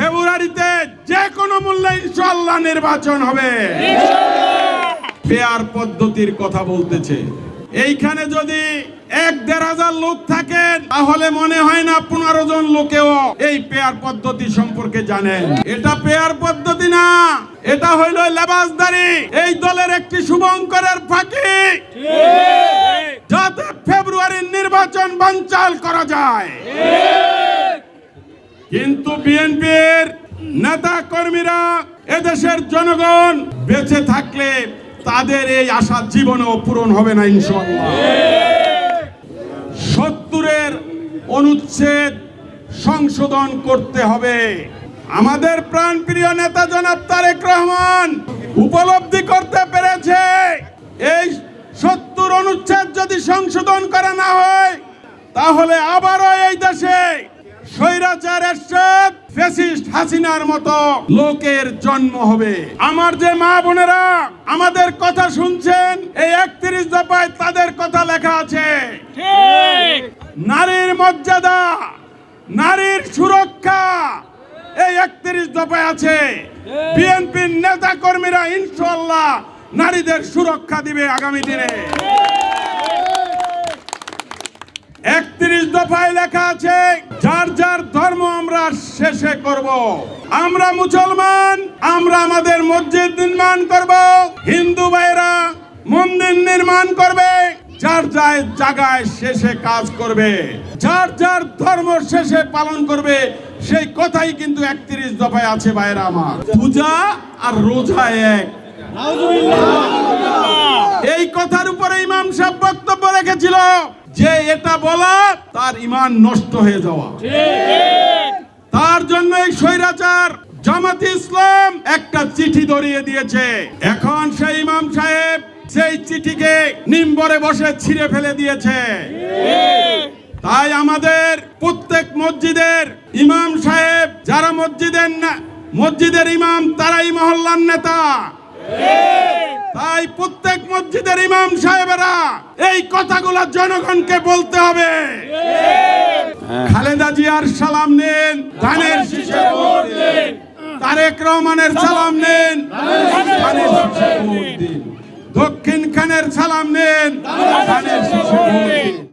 ফেব্রুয়ারিতে যে কোনো মূল্যে ইনশাল্লাহ নির্বাচন হবে। পেয়ার পদ্ধতির কথা বলতেছে। এইখানে যদি এক দেড় হাজার লোক থাকেন তাহলে মনে হয় না পনেরো জন লোকেও এই পেয়ার পদ্ধতি সম্পর্কে জানেন। এটা পেয়ার পদ্ধতি না এটা হইল লেবাসদারি। এই দলের একটি শুভঙ্করের ফাঁকি। যাতে ফেব্রুয়ারির নির্বাচন বানচাল করা যায়। কিন্তু বিএনপির নেতা কর্মীরা এদেশের জনগণ বেঁচে থাকলে তাদের এই আশা জীবনেও পূরণ হবে না সত্তরের অনুচ্ছেদ সংশোধন করতে হবে। আমাদের প্রাণপ্রিয় নেতা জনাব তারেক রহমান উপলব্ধি করতে পেরেছে। এই সত্তর অনুচ্ছেদ যদি সংশোধন করা না হয়, তাহলে আবারও এই দেশে স্বৈরাচার এরশাদ হাসিনার মতো। লোকের জন্ম হবে। আমার যে মা বোনেরা আমাদের কথা শুনছেন এই একত্রিশ দফায় তাদের কথা লেখা আছে। নারীর মর্যাদা নারীর সুরক্ষা এই একত্রিশ দফায় আছে। বিএনপির নেতা কর্মীরা ইনশাল্লাহ নারীদের সুরক্ষা দিবে আগামী দিনে। একত্রিশ দফায় লেখা আছে শেষে করব। আমরা মুসলমান, আমরা আমাদের মসজিদ নির্মাণ করব। হিন্দু ভাইরা মন্দির নির্মাণ করবে। যার যার জায়গায় শেষে কাজ করবে, যার যার ধর্ম শেষে পালন করবে, সেই কথাই কিন্তু একত্রিশ দফায় আছে ভাইরা আমার। পূজা আর রোজা এক। এই কথার উপরে ইমাম সাহেব বক্তব্য রেখেছিল, যে এটা বলা, তার ইমান নষ্ট হয়ে যাওয়া। তার জন্য এই স্বৈরাচার জামাত ইসলাম একটা চিঠি ধরিয়ে দিয়েছে। এখন সেই ইমাম সাহেব সেই চিঠিকে নিম্বরে বসে ছিঁড়ে ফেলে দিয়েছে। তাই আমাদের প্রত্যেক মসজিদের ইমাম সাহেব, যারা মসজিদের মসজিদের ইমাম, তারাই মহল্লার নেতা। তাই প্রত্যেক মসজিদের ইমাম সাহেবেরা এই কথাগুলো জনগণকে বলতে হবে। খালেদা জিয়ার সালাম নেন, ধানের শীষে ভোট দিন। তারেক রহমানের সালাম নেন, ধানের ভোট দিন। দক্ষিণ খানের সালাম নেন, ধানের শীষে ভোট দিন।